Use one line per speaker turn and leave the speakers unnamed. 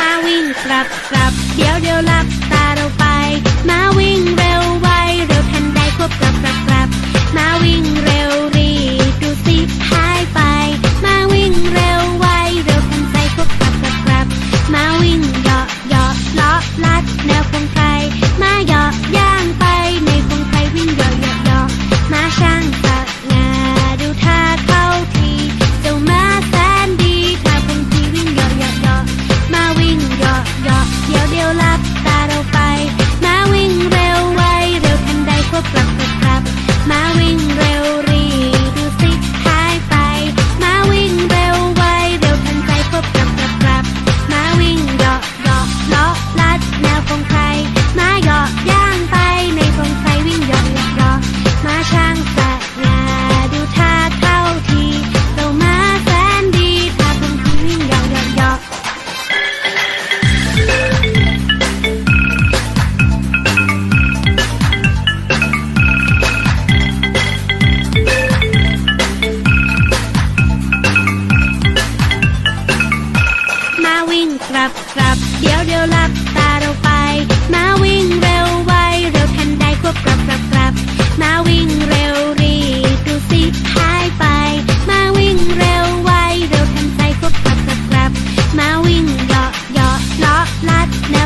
มาวิ่งกลับกลับเดี๋ยวเดี๋ยวลับตาเราไป มาวิ่งเร็ว ครับครับเดี๋ยวเดี๋ยวลับตาเราไป มาวิ่งเร็วไวเร็วทันได้ควบกลับกลับกลับ มาวิ่งเร็วรีบดูสิหายไป มาวิ่งเร็วไวเร็วทันใจควบกลับกลับกลับ มาวิ่งเหาะเหาะเลาะลัดแนว